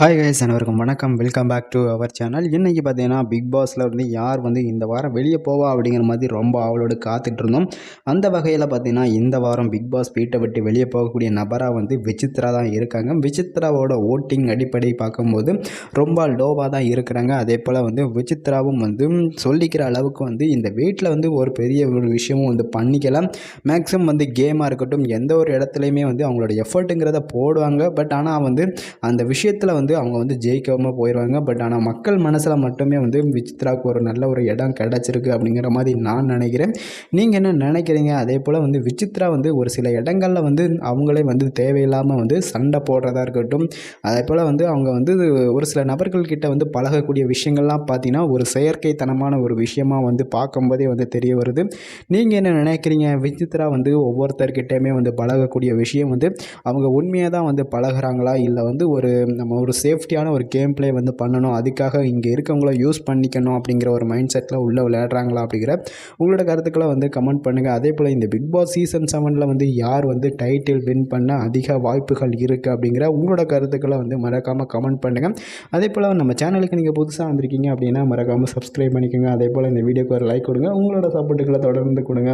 Hi guys அனைவருக்கும் வணக்கம். Welcome back to our channel இன்றைக்கி பார்த்தீங்கன்னா பிக் பாஸில் வந்து யார் வந்து இந்த வாரம் வெளியே போவா அப்படிங்கிற மாதிரி ரொம்ப அவளோடு காத்துட்டு இருந்தோம். அந்த வகையில் பார்த்தீங்கன்னா இந்த வாரம் பிக் பாஸ் வீட்டை விட்டு வெளியே போகக்கூடிய நபராக வந்து விசித்ரா தான் இருக்காங்க. விசித்ராவோட ஓட்டிங் அடிப்படை பார்க்கும்போது ரொம்ப லோவாக தான் இருக்கிறாங்க. அதே போல் வந்து விசித்ராவும் வந்து சொல்லிக்கிற அளவுக்கு வந்து இந்த வீட்டில் வந்து ஒரு பெரிய ஒரு விஷயமும் வந்து பண்ணிக்கலாம் மேக்ஸிமம் வந்து கேமாக இருக்கட்டும் எந்த ஒரு இடத்துலையுமே வந்து அவங்களோட எஃபர்ட்டுங்கிறத போடுவாங்க. பட் ஆனால் வந்து அந்த விஷயத்தில் வந்து அவங்க வந்து ஜெயிக்காமல் போயிடுவாங்க பட் ஆனால் மக்கள் மனசில் மட்டுமே வந்து விசித்ராவுக்கு ஒரு நல்ல ஒரு இடம் கிடச்சிருக்கு அப்படிங்கிற மாதிரி நான் நினைக்கிறேன். நீங்கள் என்ன நினைக்கிறீங்க? அதே போல் வந்து விசித்ரா வந்து ஒரு சில இடங்களில் வந்து அவங்களே வந்து தேவையில்லாமல் வந்து சண்டை போடுறதா இருக்கட்டும். அதே போல் வந்து அவங்க வந்து ஒரு சில நபர்கள்கிட்ட வந்து பழகக்கூடிய விஷயங்கள்லாம் பார்த்தீங்கன்னா ஒரு செயற்கைத்தனமான ஒரு விஷயமாக வந்து பார்க்கும்போதே வந்து தெரிய வருது. நீங்கள் என்ன நினைக்கிறீங்க? விசித்ரா வந்து ஒவ்வொருத்தர்கிட்டையுமே வந்து பழகக்கூடிய விஷயம் வந்து அவங்க உண்மையாக தான் வந்து பழகுறாங்களா? இல்லை வந்து ஒரு நம்ம ஒரு சேஃப்டியான ஒரு கேம் ப்ளே வந்து பண்ணணும். அதுக்காக இங்கே இருக்கவங்கள யூஸ் பண்ணிக்கணும் அப்படிங்கிற ஒரு மைண்ட் செட்டில் உள்ளே விளையாடுறாங்களா அப்படிங்கிற உங்களோட கருத்துக்களை வந்து கமெண்ட் பண்ணுங்கள் அதே போல் இந்த பிக் பாஸ் சீசன் செவனில் வந்து யார் வந்து டைட்டில் வின் பண்ண அதிக வாய்ப்புகள் இருக்குது அப்படிங்கிற உங்களோட கருத்துக்களை வந்து மறக்காமல் கமெண்ட் பண்ணுங்கள் அதே போல் நம்ம சேனலுக்கு நீங்கள் புதுசாக வந்திருக்கீங்க அப்படின்னா மறக்காமல் சப்ஸ்கிரைப் பண்ணிக்கோங்க. அதே போல் இந்த வீடியோக்கு ஒரு லைக் கொடுங்க. உங்களோட சப்போர்ட்டுகளை தொடர்ந்து கொடுங்க.